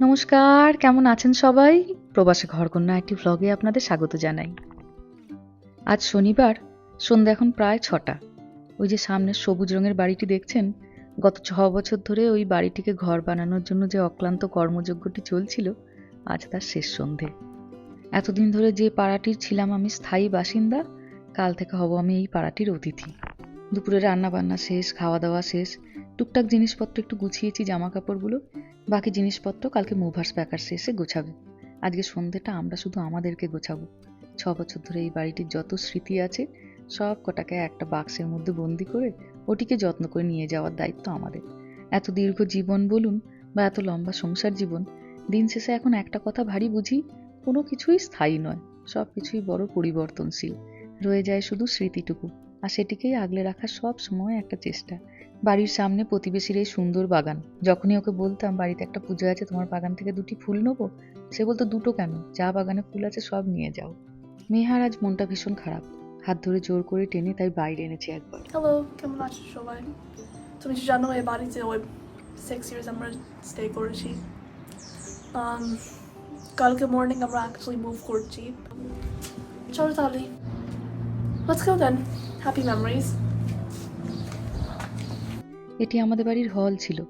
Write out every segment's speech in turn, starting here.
নমস্কার, কেমন আছেন সবাই? প্রবাসে ঘরকন্যা একটি ভ্লগে আপনাদের স্বাগত জানাই। আজ শনিবার, সন্ধ্যা এখন প্রায় ছটা। ওই যে সামনের সবুজ রঙের বাড়িটি দেখছেন? গত ছ বছর ধরে ওই বাড়িটিকে ঘর বানানোর জন্য যে অক্লান্ত কর্মযজ্ঞটি চলছিল, আজ তার শেষ সন্ধে। এতদিন ধরে যে পাড়াটির ছিলাম আমি স্থায়ী বাসিন্দা, কাল থেকে হব আমি এই পাড়াটির অতিথি। দুপুরে রান্না বান্না শেষ, খাওয়া দাওয়া শেষ টুকটাক জিনিসপত্র একটু গুছিয়েছি জামা কাপড়গুলো বাকি জিনিসপত্র কালকে মুভার্স প্যাকার্সে এসে গোছাবে। আজকে সন্ধ্যেটা আমরা শুধু আমাদেরকে গোছাবো। ছ বছর ধরে এই বাড়িটির যত স্মৃতি আছে, সব কটাকে একটা বাক্সের মধ্যে বন্দি করে ওটিকে যত্ন করে নিয়ে যাওয়ার দায়িত্ব আমাদের। এত দীর্ঘ জীবন বলুন বা এত লম্বা সংসার জীবন, দিন শেষে এখন একটা কথা ভারী বুঝি, কোনো কিছুই স্থায়ী নয়, সব কিছুই বড় পরিবর্তনশীল। রয়ে যায় শুধু স্মৃতিটুকু, আর সেটিকেই আগলে রাখার সব সময় একটা চেষ্টা। বাড়ির সামনে প্রতিবেশীর এই সুন্দর বাগান। যখনই ওকে বলতাম বাড়িতে একটা পুজো আছে তোমার বাগান থেকে দুটি ফুল নেব? সে বলতো দুটো কেন? যা বাগানে ফুল আছে সব নিয়ে যাও। মেহার আজ মনটা ভীষণ খারাপ। হাত ধরে জোর করে টেনে তাই বাইরে এনেছে একবার। হ্যালো কেমন আছো সবাই? তুমি জানো এই বাড়িতে ওই সিক্স ইয়ার্স আমরা স্টে করেছি। Um, কালকে মর্নিং আমরা অ্যাকচুয়ালি মুভ করছি। চলো তাহলে গো দেন হ্যাপি মেমোরিজ এটি আমাদের বাড়ির হল ছিল।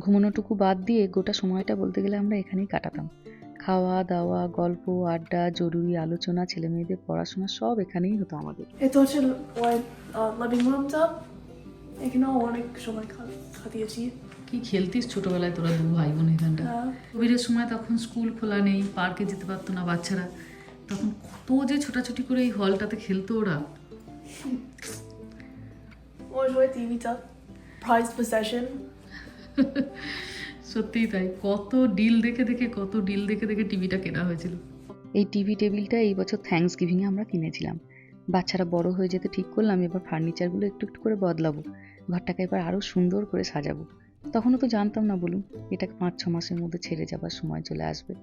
ঘুমানোটুকু বাদ দিয়ে গোটা সময়টা বলতে গেলে আমরা এখানেই কাটাতাম। খাওয়া দাওয়া গল্প আড্ডা জরুরি আলোচনা ছেলে মেয়েদের পড়াশোনা সব এখানেই হতো আমাদের। এটা হচ্ছে লিভিং রুমটা এখানেও অনেক সময় খা- কাটিয়েছি কি খেলতিস ছোটবেলায় তোরা দু ভাই বোন এখানটা? হ্যাঁ। কোভিডের সময় তখন স্কুল খোলা নেই পার্কে যেতে পারতো না বাচ্চারা। তখন কত যে ছোটাছুটি করে এই হলটাতে খেলতো ওরা। ওই ওই টিভিটা প্রাইজ পজেশন সত্যিই তাই। কত ডিল দেখে দেখে কত ডিল দেখে দেখে টিভিটা কেনা হয়েছিল। এই টিভি টেবিলটা এই বছর থ্যাঙ্কস গিভিংয়ে আমরা কিনেছিলাম। বাচ্চারা বড় হয়ে যেতে ঠিক করলাম এবার ফার্নিচারগুলো একটু একটু করে বদলাবো। ঘরটাকে এবার আরও সুন্দর করে সাজাবো। তখনও তো জানতাম না বলুন এটাকে পাঁচ ছ মাসের মধ্যে ছেড়ে যাবার সময় চলে আসবে।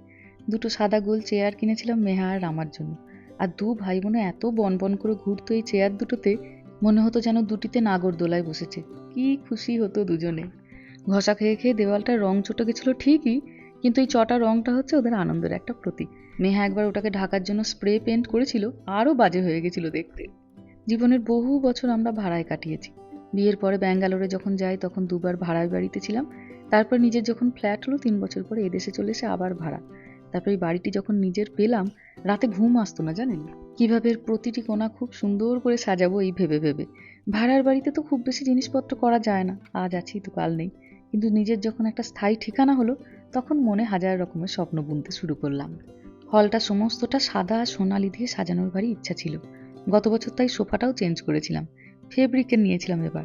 দুটো সাদা গোল চেয়ার কিনেছিলাম মেহা আর আমার জন্য। আর দু ভাই বোনে এত বন বন করে ঘুরতো এই চেয়ার দুটোতে মনে হতো যেন দুটিতে নাগরদোলায় বসেছে। কি খুশি হতো দুজনে। ঘষা খেয়ে খেয়ে দেওয়ালটার রং চটে গেছিল ঠিকই, কিন্তু এই চটা রংটা হচ্ছে ওদের আনন্দের একটা প্রতীক। নেহা একবার ওটাকে ঢাকার জন্য স্প্রে পেন্ট করেছিল, আরও বাজে হয়ে গেছিল দেখতে। জীবনের বহু বছর আমরা ভাড়ায় কাটিয়েছি। বিয়ের পরে ব্যাঙ্গালোরে যখন যাই, তখন দুবার ভাড়ায় বাড়িতে ছিলাম। তারপর নিজের যখন ফ্ল্যাট হলো, তিন বছর পরে এদেশে চলে এসে আবার ভাড়া। তারপর এই বাড়িটি যখন নিজের পেলাম, রাতে ঘুম আসতো না, জানেন কীভাবে প্রতিটি কোণা খুব সুন্দর করে সাজাবো এই ভেবে ভেবে। ভাড়ার বাড়িতে তো খুব বেশি জিনিসপত্র করা যায় না, আজ আছি, তো কাল নেই। কিন্তু নিজের যখন একটা স্থায়ী ঠিকানা হলো, তখন মনে হাজার রকমের স্বপ্ন বুনতে শুরু করলাম। হলটা সমস্তটা সাদা সোনালি দিয়ে সাজানোর ভারী ইচ্ছা ছিল। গত বছর তাই সোফাটাও চেঞ্জ করেছিলাম। ফেব্রিকের নিয়েছিলাম এবার।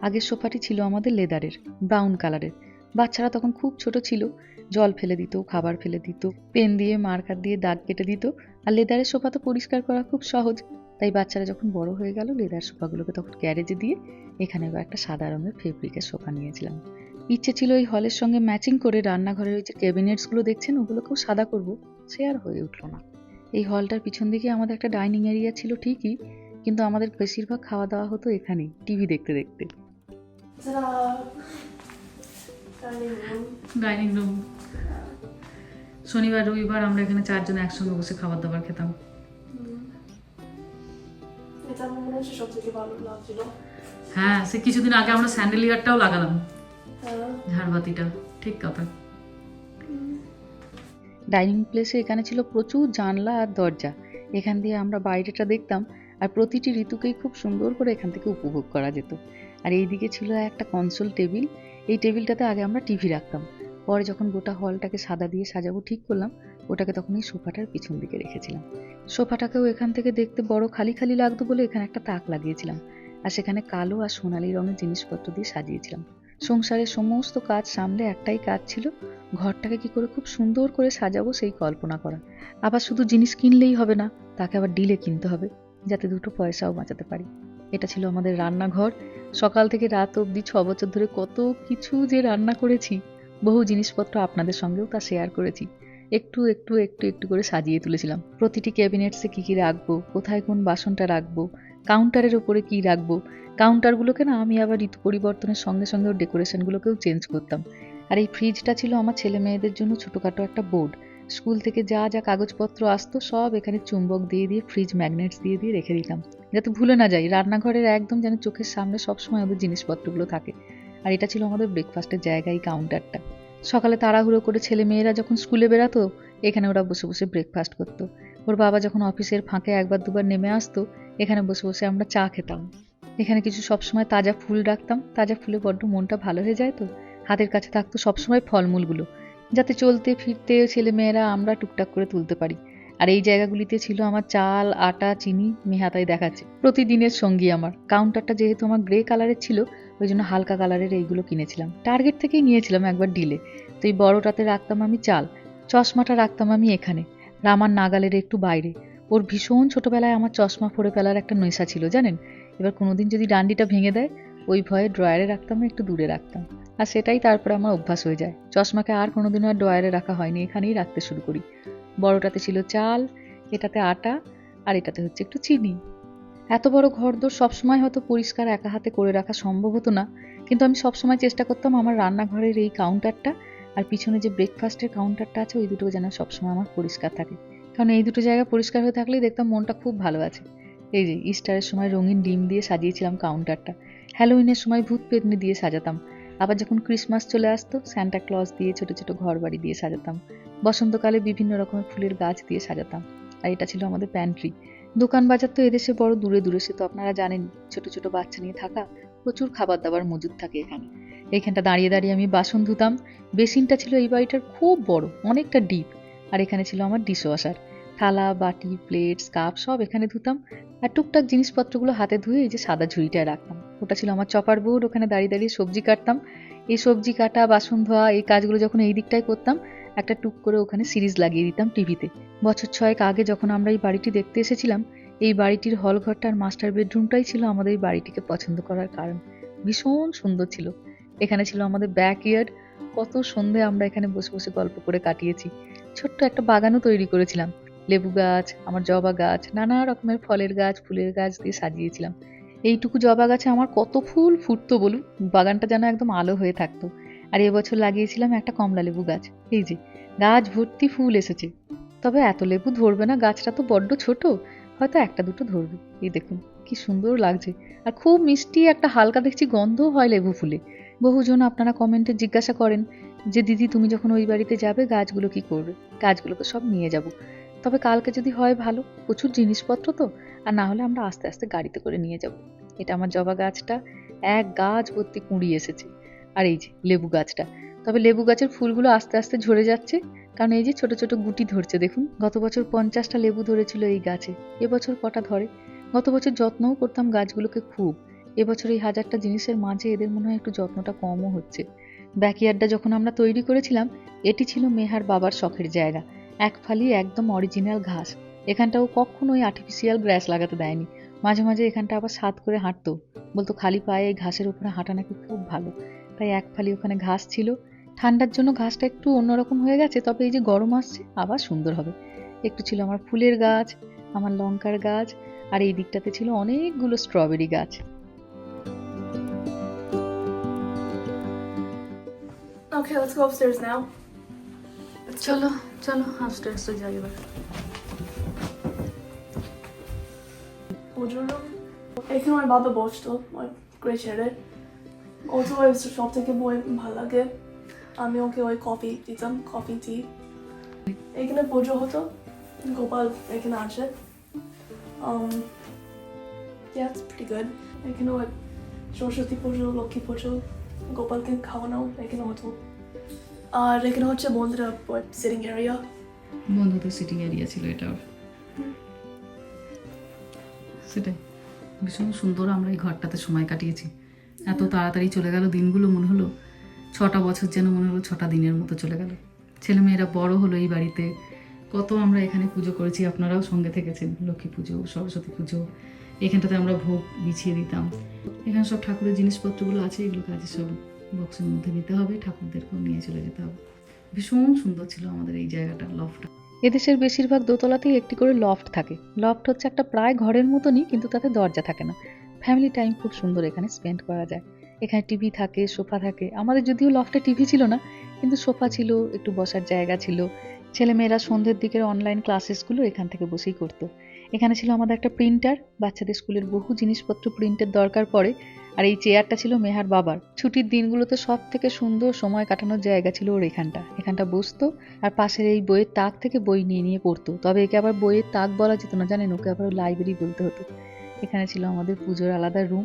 আগের সোফাটি ছিল আমাদের লেদারের, ব্রাউন কালারের। বাচ্চারা তখন খুব ছোট ছিল। জল ফেলে দিত, খাবার ফেলে দিত, পেন দিয়ে, মার্কার দিয়ে দাগ কেটে দিত আর লেদারের সোফা তো পরিষ্কার করা খুব সহজ। তাই বাচ্চারা যখন বড় হয়ে গেল লেদার সোফাগুলোকে তখন গ্যারেজে দিয়ে এখানে একটা সাদা রঙের ফেব্রিকের সোফা নিয়েছিলাম। ইচ্ছে ছিল এই হলের সঙ্গে ম্যাচিং করে রান্নাঘরের ওই যে ক্যাবিনেটসগুলো দেখছেন ওগুলোকেও সাদা করব। সে আর হয়ে উঠল না। এই হলটার পিছন দিকে আমাদের একটা ডাইনিং এরিয়া ছিল ঠিকই কিন্তু আমাদের বেশিরভাগ খাওয়া দাওয়া হতো এখানেই টিভি দেখতে দেখতে। ডাইনিং রুম শনিবার রবিবার আমরা এখানে চারজন একসঙ্গে বসে খাবার দাবার খেতাম মনে হ্যাঁ সে কিছুদিন আগে আমরা স্যান্ডেলিয়ারটাও লাগালাম। হ্যাঁ। ঝাড়বাতিটা ঠিক কথা ডাইনিং প্লেসে এখানে ছিল প্রচুর জানলা আর দরজা। এখান দিয়ে আমরা বাইরেটা দেখতাম আর প্রতিটি ঋতুকেই খুব সুন্দর করে এখান থেকে উপভোগ করা যেত। আর এইদিকে ছিল একটা কনসোল টেবিল এই টেবিলটাতে আগে আমরা টিভি রাখতাম। পরে যখন গোটা হলটাকে সাদা দিয়ে সাজাবো, ঠিক করলাম, ওটাকে তখন এই সোফাটার পিছন দিকে রেখেছিলাম। সোফাটাকেও এখান থেকে দেখতে বড় খালি খালি লাগতো বলে এখানে একটা তাক লাগিয়েছিলাম। আর সেখানে কালো আর সোনালি রঙের জিনিসপত্র দিয়ে সাজিয়েছিলাম। সংসারের সমস্ত কাজ সামলে একটাই কাজ ছিল, ঘরটাকে কি করে খুব সুন্দর করে সাজাবো সেই কল্পনা করা। আবার শুধু জিনিস কিনলেই হবে না, তাকে আবার ডিলে কিনতে হবে, যাতে দুটো পয়সাও বাঁচাতে পারি। এটা ছিল আমাদের রান্নাঘর। সকাল থেকে রাত অবধি ছ বছর ধরে কত কিছু যে রান্না করেছি। বহু জিনিসপত্র আপনাদের সঙ্গেও তা শেয়ার করেছি। একটু একটু একটু একটু করে সাজিয়ে তুলেছিলাম। প্রতিটি ক্যাবিনেটসে কি কি রাখব? কোথায় কোন বাসনটা রাখব? কাউন্টারের ওপরে কী রাখব? কাউন্টারগুলোকে না আমি আবার ঋতু পরিবর্তনের সঙ্গে সঙ্গে ওর ডেকোরেশনগুলোকেও চেঞ্জ করতাম। আর এই ফ্রিজটা ছিল আমার ছেলে মেয়েদের জন্য ছোটোখাটো একটা বোর্ড স্কুল থেকে যা যা কাগজপত্র আসতো সব এখানে চুম্বক দিয়ে দিয়ে ফ্রিজ ম্যাগনেটস দিয়ে দিয়ে রেখে দিতাম। যাতে ভুলে না যাই, রান্নাঘরের একদম যেন চোখের সামনে সবসময় ওদের জিনিসপত্রগুলো থাকে। আর এটা ছিল আমাদের ব্রেকফাস্টের জায়গা এই কাউন্টারটা সকালে তাড়াহুড়ো করে ছেলে মেয়েরা যখন স্কুলে বেরাতো এখানে ওরা বসে বসে ব্রেকফাস্ট করতো। ওর বাবা যখন অফিসের ফাঁকে একবার দুবার নেমে আসতো, এখানে বসে বসে আমরা চা খেতাম। এখানে কিছু সবসময় তাজা ফুল রাখতাম। তাজা ফুলে বড্ড মনটা ভালো হয়ে যায় তো। হাতের কাছে থাকতো সবসময় ফলমূলগুলো, যাতে চলতে ফিরতে ছেলে মেয়েরা আমরা টুকটাক করে তুলতে পারি। আর এই জায়গাগুলিতে ছিল আমার চাল, আটা, চিনি মেহাতাই দেখাচ্ছে। প্রতিদিনের সঙ্গী আমার। কাউন্টারটা যেহেতু আমার গ্রে কালারের ছিল ওই জন্য হালকা কালারের এইগুলো কিনেছিলাম। টার্গেট থেকেই নিয়েছিলাম একবার ডিলে তো এই বড়টাতে রাখতাম আমি চাল, চশমাটা রাখতাম আমি এখানে, রামার নাগালের একটু বাইরে। ওর ভীষণ ছোটবেলায় আমার চশমা পরে ফেলার একটা নেশা ছিল, জানেন? এবার কোনোদিন যদি ডান্ডিটা ভেঙে দেয়, ওই ভয়ে ড্রয়ারে রাখতাম, একটু দূরে রাখতাম। আর সেটাই তারপরে আমার অভ্যাস হয়ে যায়। চশমাকে আর কোনোদিনও আর ড্রয়ারে রাখা হয়নি, এখানেই রাখতে শুরু করি। বড়টাতে ছিল চাল, এটাতে আটা, আর এটাতে হচ্ছে একটু চিনি। এত বড় ঘরদোর সবসময় হয়তো পরিষ্কার একা হাতে করে রাখা সম্ভব হতো না, কিন্তু আমি সবসময় চেষ্টা করতাম আমার রান্নাঘরের এই কাউন্টারটা আর পিছনে যে ব্রেকফাস্টের কাউন্টারটা আছে, ওই দুটো যেন সবসময় আমার পরিষ্কার থাকে। কারণ এই দুটো জায়গা পরিষ্কার হয়ে থাকলেই দেখতাম মনটা খুব ভালো আছে। এই যে ইস্টারের সময় রঙিন ডিম দিয়ে সাজিয়েছিলাম কাউন্টারটা হ্যালোউইনের সময় ভূত পেতনি দিয়ে সাজাতাম, আবার যখন ক্রিসমাস চলে আসতো স্যান্টা ক্লজ দিয়ে ছোট ছোট ঘর বাড়ি দিয়ে সাজাতাম, বসন্তকালে বিভিন্ন রকমের ফুলের গাছ দিয়ে সাজাতাম, আর এটা ছিল আমাদের প্যান্ট্রি দোকান বাজার তো এদেশে বড় দূরে দূরে, সে তো আপনারা জানেন, ছোট ছোট বাচ্চা নিয়ে থাকা, প্রচুর খাবার দাবার মজুদ থাকে এখানে। এখানটা দাঁড়িয়ে দাঁড়িয়ে আমি বাসন ধুতাম, বেসিনটা ছিল এই বাড়িটার খুব বড়, অনেকটা ডিপ আর এখানে ছিল আমার ডিশওয়াশার থালা, বাটি প্লেটস কাপ সব এখানে ধুতাম, আর টুকটাক জিনিসপত্রগুলো হাতে ধুয়ে এই যে সাদা ঝুড়িটায় রাখতাম। ওটা ছিল আমার চপার বোর্ড, ওখানে দাঁড়িয়ে দাঁড়িয়ে সবজি কাটতাম। এই সবজি কাটা, বাসন ধোয়া, এই কাজগুলো যখন এই দিকটায় করতাম একটা টুক করে ওখানে সিরিজ লাগিয়ে দিতাম টিভিতে। বছর ছয়েক আগে যখন আমরা এই বাড়িটি দেখতে এসেছিলাম, এই বাড়িটির হল ঘরটা আর মাস্টার বেডরুমটাই ছিল আমাদের এই বাড়িটিকে পছন্দ করার কারণ। ভীষণ সুন্দর ছিল। এখানে ছিল আমাদের ব্যাক ইয়ার্ড কত সন্ধে আমরা এখানে বসে বসে গল্প করে কাটিয়েছি। ছোট্ট একটা বাগানও তৈরি করেছিলাম। লেবু গাছ, আমার জবা গাছ, নানা রকমের ফলের গাছ, ফুলের গাছ দিয়ে সাজিয়েছিলাম। এইটুকু জবা গাছে আমার কত ফুল ফুটতো বলুন? বাগানটা যেন একদম আলো হয়ে থাকতো। আর এবছর লাগিয়েছিলাম একটা কমলা লেবু গাছ। এই যে, গাছ ভর্তি ফুল এসেছে। তবে এত লেবু ধরবে না, গাছটা তো বড্ড ছোট। হয়তো একটা দুটো ধরবে। এই দেখুন, কি সুন্দর লাগছে। আর খুব মিষ্টি একটা হালকা দেখছি গন্ধও হয় লেবু ফুলে। বহুজন আপনারা কমেন্টে জিজ্ঞাসা করেন যে, দিদি, তুমি যখন ওই বাড়িতে যাবে, গাছগুলো কি করবে? গাছগুলো তো সব নিয়ে যাব। তবে কালকে যদি হয় ভালো, প্রচুর জিনিসপত্র তো, আর না হলে আমরা আস্তে আস্তে গাড়িতে করে নিয়ে যাব। এটা আমার জবা গাছটা, এক গাছ ভর্তি কুঁড়ি এসেছে। আর এই যে লেবু গাছটা। তবে লেবু গাছের ফুলগুলো আস্তে আস্তে ঝরে যাচ্ছে, কারণ এই যে ছোট ছোট গুটি ধরছে, দেখুন, গত বছর পঞ্চাশটা লেবু ধরেছিল এই গাছে, এবছর কটা ধরে? গত বছর যত্নও করতাম গাছগুলোকে খুব, এবছর এই হাজারটা জিনিসের মাঝে এদের মনে হয় একটু যত্নটা কমও হচ্ছে। ব্যাকইয়ার্ডটা যখন আমরা তৈরি করেছিলাম, এটি ছিল মেহার বাবার শখের জায়গা, এক ফালি একদম অরিজিনাল ঘাস। এখানটাও কখনো ওই আর্টিফিশিয়াল গ্রাস লাগাতে দেয়নি। মাঝে মাঝে এখানটা আবার সাত করে হাঁটতো, বলতো খালি পায়ে এই ঘাসের উপরে হাঁটা নাকি খুব ভালো। তাই এক ফালি ওখানে ঘাস ছিল। ঠান্ডার জন্য ঘাসটা একটু অন্যরকম হয়ে গেছে তবে এই যে গরম আসছে আবার সুন্দর হবে। একটু ছিল আমার ফুলের গাছ আমার লঙ্কার গাছ আর এই দিকটাতে ছিল অনেকগুলো স্ট্রবেরি গাছ। Okay, let's go upstairs now. চলো চলো হাসতে হাসতে যাই এবার। পুজোর রুম এখানে আমার বাবা বসতো ওই গ্রে চেয়ারে ও ওই সব থেকে বই ভালো লাগে আমি ওকে ওই কফি দিতাম কফি টি এখানে পুজো হতো গোপাল এখানে good. এখানে ওই সরস্বতী পুজো লক্ষ্মী পুজো গোপালকে খাওয়ানো এখানে হতো আর এখানে হচ্ছে বন্ধুরা সিটিং এরিয়া বন্ধুদের সিটিং এরিয়া ছিল এটা সেটাই ভীষণ সুন্দর আমরা এই ঘরটাতে সময় কাটিয়েছি এত তাড়াতাড়ি চলে গেল দিনগুলো মনে হলো, ছটা বছর যেন মনে হলো ছটা দিনের মতো চলে গেল। ছেলেমেয়েরা বড় হলো এই বাড়িতে, কত আমরা এখানে পুজো করেছি, আপনারাও সঙ্গে থেকেছেন, লক্ষ্মী পুজো, সরস্বতী পুজো, এখানটাতে আমরা ভোগ বিছিয়ে দিতাম। এখানে সব ঠাকুরের জিনিসপত্রগুলো আছে, এগুলো কাজে সব বক্সের মধ্যে নিতে হবে, ঠাকুরদেরকেও নিয়ে চলে যেতে হবে। ভীষণ সুন্দর ছিল আমাদের এই জায়গাটা লফটা এদেশের বেশিরভাগ দোতলাতেই একটি করে লফট থাকে। লফট হচ্ছে একটা প্রায় ঘরের মতনই, কিন্তু তাতে দরজা থাকে না। ফ্যামিলি টাইম খুব সুন্দর এখানে স্পেন্ড করা যায়। এখানে টিভি থাকে, সোফা থাকে। আমাদের যদিও লফটে টিভি ছিল না, কিন্তু সোফা ছিল, একটু বসার জায়গা ছিল। ছেলেমেয়েরা সন্ধ্যের দিকের অনলাইন ক্লাসেসগুলো এখান থেকে বসেই করতো। এখানে ছিল আমাদের একটা প্রিন্টার বাচ্চাদের স্কুলের বহু জিনিসপত্র প্রিন্টের দরকার পড়ে। আর এই চেয়ারটা ছিল মেহার বাবার। ছুটির দিনগুলোতে সব থেকে সুন্দর সময় কাটানোর জায়গা ছিল ওর এখানটা। এখানটা বসতো আর পাশের এই বইয়ের তাক থেকে বই নিয়ে নিয়ে পড়তো। তবে একে আবার বইয়ের তাক বলা যেত না, জানেন? ওকে আবার লাইব্রেরি বলতে হতো। এখানে ছিল আমাদের পুজোর আলাদা রুম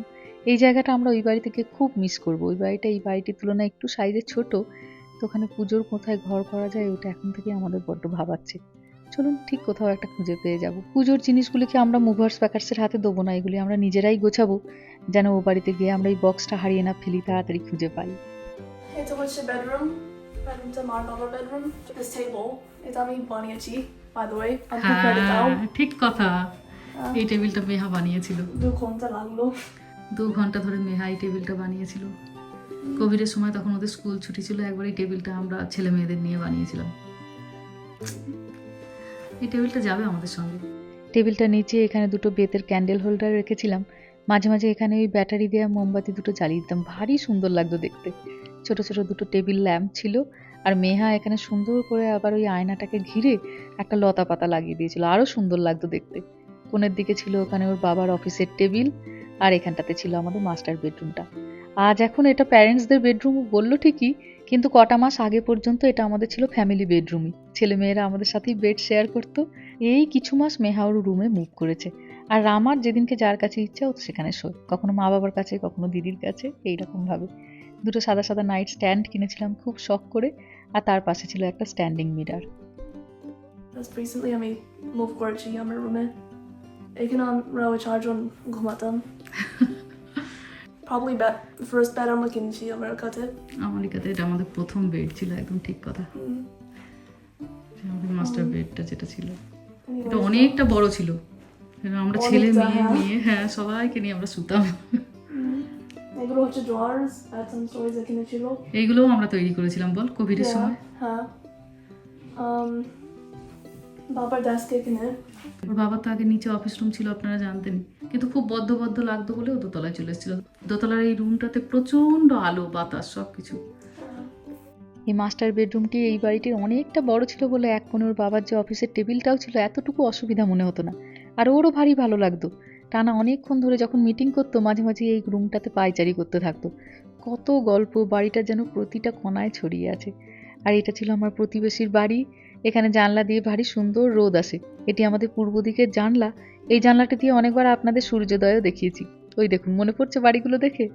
এই জায়গাটা আমরা ওই বাড়ি থেকে খুব মিস করব। ওই বাড়িটা এই বাড়িটির তুলনায় একটু সাইজে ছোট তো ওখানে পুজোর কোথায় ঘর করা যায় ওটা এখন থেকে আমাদের বড্ড ভাবাচ্ছে। চলুন ঠিক কোথাও একটা খুঁজে পেয়ে যাব। পুজোর জিনিসগুলিকে আমরা মুভার্স প্যাকার্সের হাতে দেবো না এগুলি আমরা নিজেরাই গোছাবো যেন ও বাড়িতে গিয়ে আমরা এই বক্সটা হারিয়ে না ফেলি তাড়াতাড়ি খুঁজে পাই। এটা হচ্ছে বেডরুম বেডরুমটা মার বাবার বেডরুম দিস টেবল এটা আমি বানিয়েছি বাই দ্য ওয়ে ঠিক কথা। এই টেবিলটা মেহা বানিয়েছিল। দু ঘণ্টা লাগল। দু ঘণ্টা ধরে মেহা এই টেবিলটা বানিয়েছিল। কোভিডের সময় তখন ওদের স্কুল ছুটি ছিল একবার এই টেবিলটা আমরা ছেলে মেয়েদের নিয়ে বানিয়েছিলাম। এই টেবিলটা যাবে আমাদের সঙ্গে। টেবিলটার নিচে এখানে দুটো বেতের ক্যান্ডেল হোল্ডার রেখেছিলাম। মাঝে মাঝে এখানে ওই ব্যাটারি দেওয়া মোমবাতি দুটো জ্বালিয়ে দিতাম। ভারী সুন্দর লাগতো দেখতে। ছোট ছোট দুটো টেবিল ল্যাম্প ছিল আর মেহা এখানে সুন্দর করে আবার ওই আয়নাটাকে ঘিরে একটা লতা পাতা লাগিয়ে দিয়েছিল। আরও সুন্দর লাগতো দেখতে। কোণের দিকে ছিল ওখানে ওর বাবার অফিসের টেবিল আর এখানটাতে ছিল আমাদের মাস্টার বেডরুমটা। আজ এখন এটা প্যারেন্টসদের বেডরুম বলল ঠিকই, কিন্তু কটা মাস আগে পর্যন্ত এটা আমাদের ছিল ফ্যামিলি বেডরুমই ছেলেমেয়েরা আমাদের সাথেই বেড শেয়ার করতো। এই কিছু মাস মেহা ওর রুমে মুভ করেছে। আর আমার যেদিনকে যার কাছে ইচ্ছা ও সেখানে শোয়। কখনো মা বাবার কাছে, কখনো দিদির কাছে এইরকম ভাবে দুটো সাদা সাদা নাইট স্ট্যান্ড কিনেছিলাম খুব শখ করে, আর তার পাশে ছিল একটা স্ট্যান্ডিং মিরার রিসেন্টলি আমি এখানে চারজন ঘুমাতাম প্রবলি ফার্স্ট ব্যাড আমরা কিনেছি আমার কাছে আমেরিকাতে এটা আমাদের প্রথম বেড ছিল একদম ঠিক কথা আমাদের মাস্টার বেডটা যেটা ছিল এটা অনেকটা বড় ছিল আমরা ছেলে মেয়ে। মেয়ে হ্যাঁ সবাইকে নিয়ে আমরা শুতাম এগুলো হচ্ছে ড্রয়ার্স অ্যাটম স্টোরেজ এখানে ছিল এইগুলোও আমরা তৈরি করেছিলাম বল কোভিডের Yeah, সময় হ্যাঁ বাবার ডেস্ক এখানে ওর বাবার তো আগে নিচে অফিস রুম ছিল, আপনারা জানতেন। কিন্তু খুব বদ্ধ বদ্ধ লাগতো বলে ও দোতলায় চলে এসেছিল। দোতলার এই রুমটাতে প্রচণ্ড আলো, বাতাস সব কিছু এই মাস্টার বেডরুমটি এই বাড়িটির অনেকটা বড় ছিল বলে এক কোণে ওর বাবার যে অফিসের টেবিলটাও ছিল, এতটুকু অসুবিধা মনে হতো না। আর ওরও ভারী ভালো লাগতো। টানা অনেকক্ষণ ধরে যখন মিটিং করতো, মাঝে মাঝে এই রুমটাতে পায়চারি করতে থাকতো। কত গল্প, বাড়িটা যেন প্রতিটা কোনায় ছড়িয়ে আছে। আর এটা ছিল আমার প্রতিবেশীর বাড়ি। এখানে জানলা দিয়ে ভারী সুন্দর রোদ আসে। এটি আমাদের পূর্ব দিকের জানলা। এই জানলাটি দিয়ে অনেকবার আপনাদের সূর্যোদয়ও দেখিয়েছি। ওই দেখুন, মনে পড়ছে বাড়িগুলো দেখে?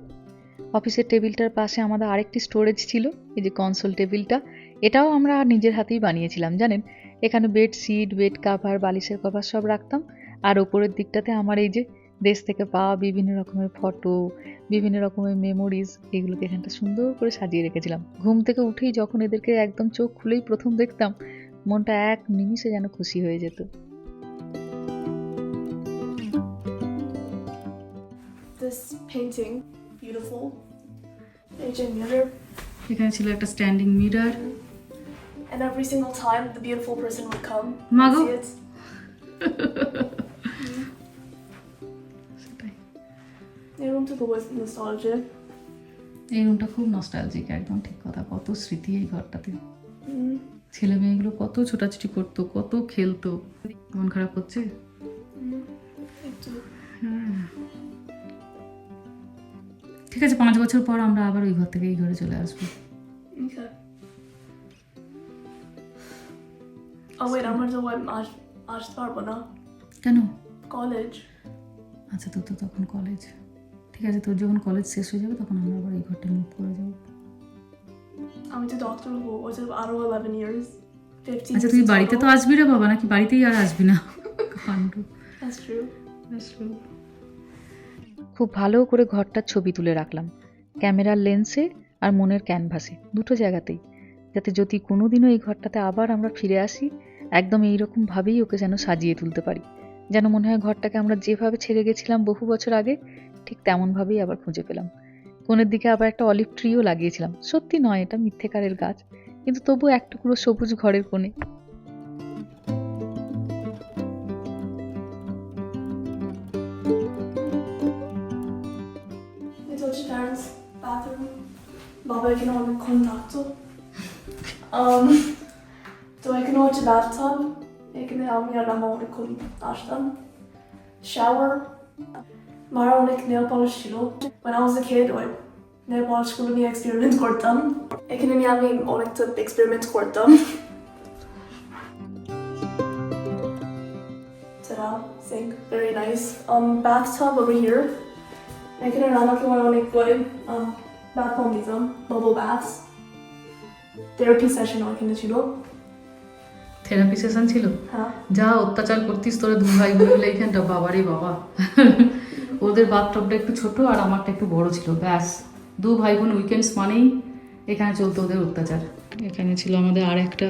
অফিসের টেবিলটার পাশে আমাদের আরেকটি স্টোরেজ ছিল, এই যে কনসোল টেবিলটা। এটাও আমরা আর নিজের হাতেই বানিয়েছিলাম, জানেন? এখানে বেডশিট বেড কাভার, বালিশের কভার সব রাখতাম। আর ওপরের দিকটাতে আমার এই যে দেশ থেকে পাওয়া বিভিন্ন রকমের ফটো, বিভিন্ন রকমের মেমোরিজ, এগুলোকে এখানটা সুন্দর করে সাজিয়ে রেখেছিলাম। ঘুম থেকে উঠেই যখন এদেরকে একদম চোখ খুলেই প্রথম দেখতাম মনটা এক নিমিশে যেন খুশি হয়ে যেত। এখানে ছিল একটা standing mirror And every single time the beautiful person would এই রুমটা খুব নস্টালজিক একদম ঠিক কথা। কত স্মৃতি এই ঘরটাতে। ছেলে মেয়েগুলো কত ছোটাছুটি করতো কত খেলতো। মন খারাপ হচ্ছে? ঠিক আছে পাঁচ বছর পর আমরা আবার ওই ঘর থেকে এই ঘরে চলে আসব। Oh আমরা আসতে পারব না। কেন? কলেজ আচ্ছা তোর তো তখন কলেজ ঠিক আছে তোর যখন কলেজ শেষ হয়ে যাবে তখন আমরা আবার এই ঘরটা মুভ করে যাব। আমি তো ডক্টর হব আরও 11 ইয়ার্স আচ্ছা তুই বাড়িতে তো আসবি রে বাবা নাকি বাড়িতেই আর আসবি না? কাণ্ড। খুব ভালো করে ঘরটার ছবি তুলে রাখলাম। ক্যামেরার লেন্সে আর মনের ক্যানভাসে দুটো জায়গাতেই। যাতে যদি কোনোদিনও এই ঘরটাতে আবার আমরা ফিরে আসি একদম এইরকমভাবেই ওকে যেন সাজিয়ে তুলতে পারি। যেন মনে হয় ঘরটাকে আমরা যেভাবে ছেড়ে গেছিলাম বহু বছর আগে ঠিক তেমনভাবেই আবার খুঁজে পেলাম। কোণের দিকে আবার একটা অলিভ ট্রিও লাগিয়েছিলাম। সত্যি নয়, এটা মিথ্যেকারের গাছ। কিন্তু তবু এক টুকরো সবুজ ঘরের কোণে। বাবা এখানে অনেকক্ষণ থাকতো তো এখানে হচ্ছে এখানে আমি আর আমার অনেকক্ষণ আসতাম শাওয়ার মার অনেক নেল পলিশ ছিল। When I was a kid ওই নেল পলিশগুলো নিয়ে এক্সপেরিমেন্ট করতাম। এখানে নিয়ে আমি অনেকটা এক্সপেরিমেন্ট করতাম। Ta-da, sink, very nice. Um, bathtub over here. এখানে রামাকে আমার অনেক বই um, bath bomb দিতাম bubble baths. থেরাপি সেশন ওখানে ছিল। থেরাপি সেশন ছিল? হ্যাঁ। যা অত্যাচার করতিস তোরা দু ভাই বোন মিলে এইখানটা বাবারে বাবা। ওদের বাথটবটা একটু ছোট আর আমারটা একটু বড় ছিল। ব্যাস, দু ভাই বোন উইকেন্ডস মানেই এখানে চলতো ওদের অত্যাচার। এখানে ছিল আমাদের আর একটা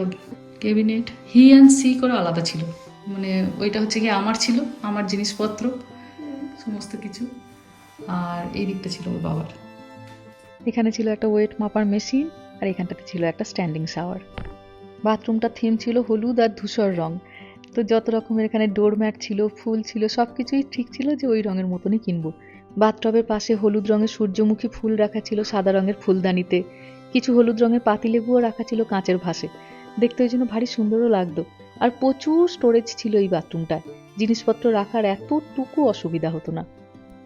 ক্যাবিনেট হি অ্যান্ড সি করে আলাদা ছিল। মানে ওইটা হচ্ছে কি আমার ছিল, আমার জিনিসপত্র, সমস্ত কিছু। আর এই দিকটা ছিল ওর বাবার। এখানে ছিল একটা ওয়েট মাপার মেশিন আর এখানটাতে ছিল একটা স্ট্যান্ডিং শাওয়ার বাথরুমটা থিম ছিল হলুদ আর ধূসর রং। তো যত রকমের এখানে ডোরম্যাট ছিল, ফুল ছিল সব কিছুই ঠিক ছিল যে ওই রঙের মতনই কিনবো। বাথটবের পাশে হলুদ রঙের সূর্যমুখী ফুল রাখা ছিল সাদা রঙের ফুলদানিতে। কিছু হলুদ রঙের পাতিলেবুও রাখা ছিল কাঁচের ভাসে। দেখতে ওই জন্য ভারী সুন্দরও লাগতো। আর প্রচুর স্টোরেজ ছিল এই বাথরুমটায়। জিনিসপত্র রাখার এতটুকু অসুবিধা হতো না।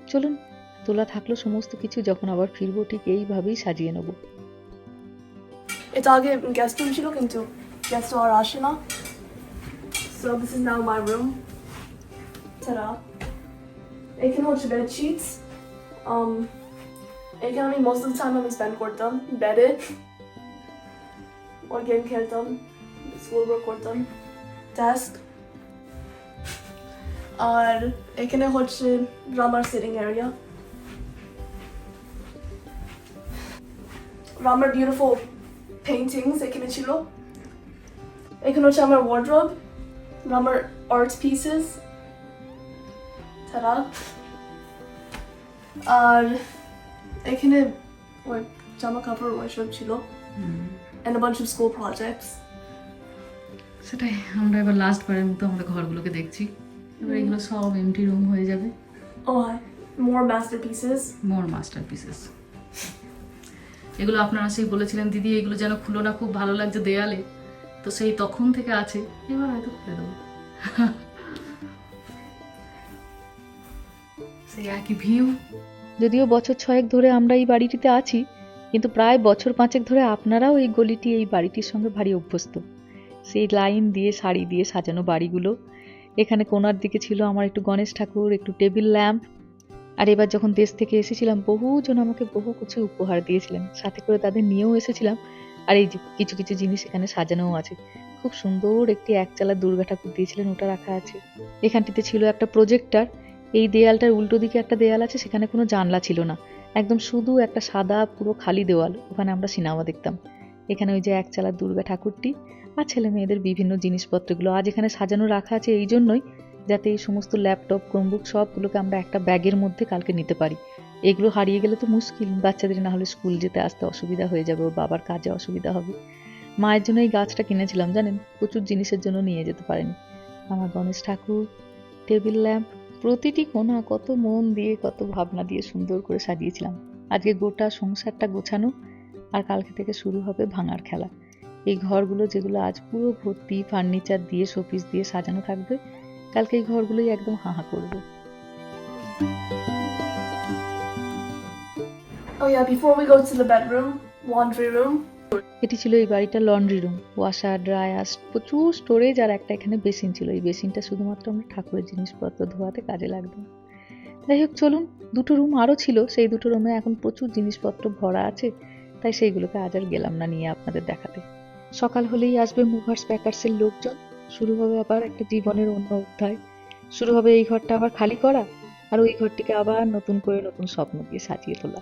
চলুন, তোলা থাকল সমস্ত কিছু, যখন আবার ফিরবো ঠিক এইভাবেই সাজিয়ে নেব। এটা আগে রুম ছিল কিন্তু গেস্ট আর আসে না। so this is now my room তারা এখানে হচ্ছে বেড শিটস um, এখানে আমি মোস্ট অফ টাইম আমি স্পেন্ড করতাম বেডে ওর গেম খেলতাম স্কুল ওয়ার্ক করতাম ডেস্ক আর এখানে হচ্ছে রামার সিটিং এরিয়া রামার বিউটিফুল পেইন্টিংস এখানে ছিল এখানে হচ্ছে আমার ওয়ার্ড্রোব আমার আর্ট পিসেস তারা আর এখানে ওই জামা কাপড় ওইসব ছিল। and a bunch of school projects. সেটাই আমরা এবার লাস্ট বারের মতো আমরা ঘরগুলোকে দেখছি। এবার এগুলো সব এমটি রুম হয়ে যাবে। Oh hi. more masterpieces more masterpieces এগুলো আপনারা সেই বলেছিলেন দিদি এগুলো যেন খুলো না খুব ভালো লাগছে দেয়ালে। তো সেই তখন থেকে আছে, এবার হয়তো খুলে দেবো। সেই একই ভিউ যদিও বছর ছয়েক ধরে আমরা এই বাড়িটিতে আছি, কিন্তু প্রায় বছর পাঁচেক ধরে আপনারাও এই গলিটি, এই বাড়িটির সঙ্গে ভারী অভ্যস্ত। সেই লাইন দিয়ে, শাড়ি দিয়ে সাজানো বাড়িগুলো। এখানে কোনার দিকে ছিল আমার একটু গণেশ ঠাকুর, একটু টেবিল ল্যাম্প। আর এবার যখন দেশ থেকে এসেছিলাম, বহুজন আমাকে বহু কিছু উপহার দিয়েছিলেন। সাথে করে তাদের নিয়েও এসেছিলাম। আর এই যে কিছু কিছু জিনিস এখানে সাজানোও আছে। খুব সুন্দর একটি একচালা দুর্গা ঠাকুর দিয়েছিলেন, ওটা রাখা আছে। এখানটিতে ছিল একটা প্রজেক্টর এই দেয়ালটার উল্টো দিকে একটা দেয়াল আছে, সেখানে কোনো জানলা ছিল না। একদম শুধু একটা সাদা পুরো খালি দেওয়াল, ওখানে আমরা সিনেমা দেখতাম। এখানে ওই যে একচালা দুর্গা ঠাকুরটি আর ছেলে মেয়েদের বিভিন্ন জিনিসপত্রগুলো। আজ এখানে সাজানো রাখা আছে, এই জন্যই যাতে এই সমস্ত ল্যাপটপ ক্রোমবুক সবগুলোকে আমরা একটা ব্যাগের মধ্যে কালকে নিতে পারি। এগুলো হারিয়ে গেলে তো মুশকিল। বাচ্চাদের না হলে স্কুল যেতে আসতে অসুবিধা হয়ে যাবে বাবার কাজে অসুবিধা হবে। মায়ের জন্য এই গাছটা কিনেছিলাম, জানেন? প্রচুর জিনিসের জন্য নিয়ে যেতে পারেনি। আমার গণেশ ঠাকুর, টেবিল ল্যাম্প, প্রতিটি কোনা কত মন দিয়ে, কত ভাবনা দিয়ে সুন্দর করে সাজিয়েছিলাম। আজকে গোটা সংসারটা গোছানো আর কালকে থেকে শুরু হবে ভাঙার খেলা। এই ঘরগুলো যেগুলো আজ পুরো ভর্তি, ফার্নিচার দিয়ে, শোপিস দিয়ে সাজানো থাকবে, কালকে এই ঘরগুলোই একদম হাহা করবে। Oh before we go to the bedroom, laundry room. এটি ছিল এই বাড়িটার লন্ড্রি রুম ওয়াশার ড্রায়ার প্রচুর স্টোরেজ আর একটা এখানে বেসিন ছিল। এই বেসিনটা শুধুমাত্র আমরা ঠাকুরের জিনিসপত্র ধোয়াতে কাজে লাগতো। যাই হোক, চলুন, দুটো রুম আরও ছিল। সেই দুটো রুমে এখন প্রচুর জিনিসপত্র ভরা আছে। তাই সেইগুলোকে আজ আর গেলাম না নিয়ে আপনাদের দেখাতে। সকাল হলেই আসবে মুভার্স প্যাকার্সের লোকজন। শুরু হবে আবার একটা জীবনের অন্য অধ্যায়। শুরু হবে এই ঘরটা আবার খালি করা। আর ওই ঘরটিকে আবার নতুন করে নতুন স্বপ্ন দিয়ে সাজিয়ে তোলা।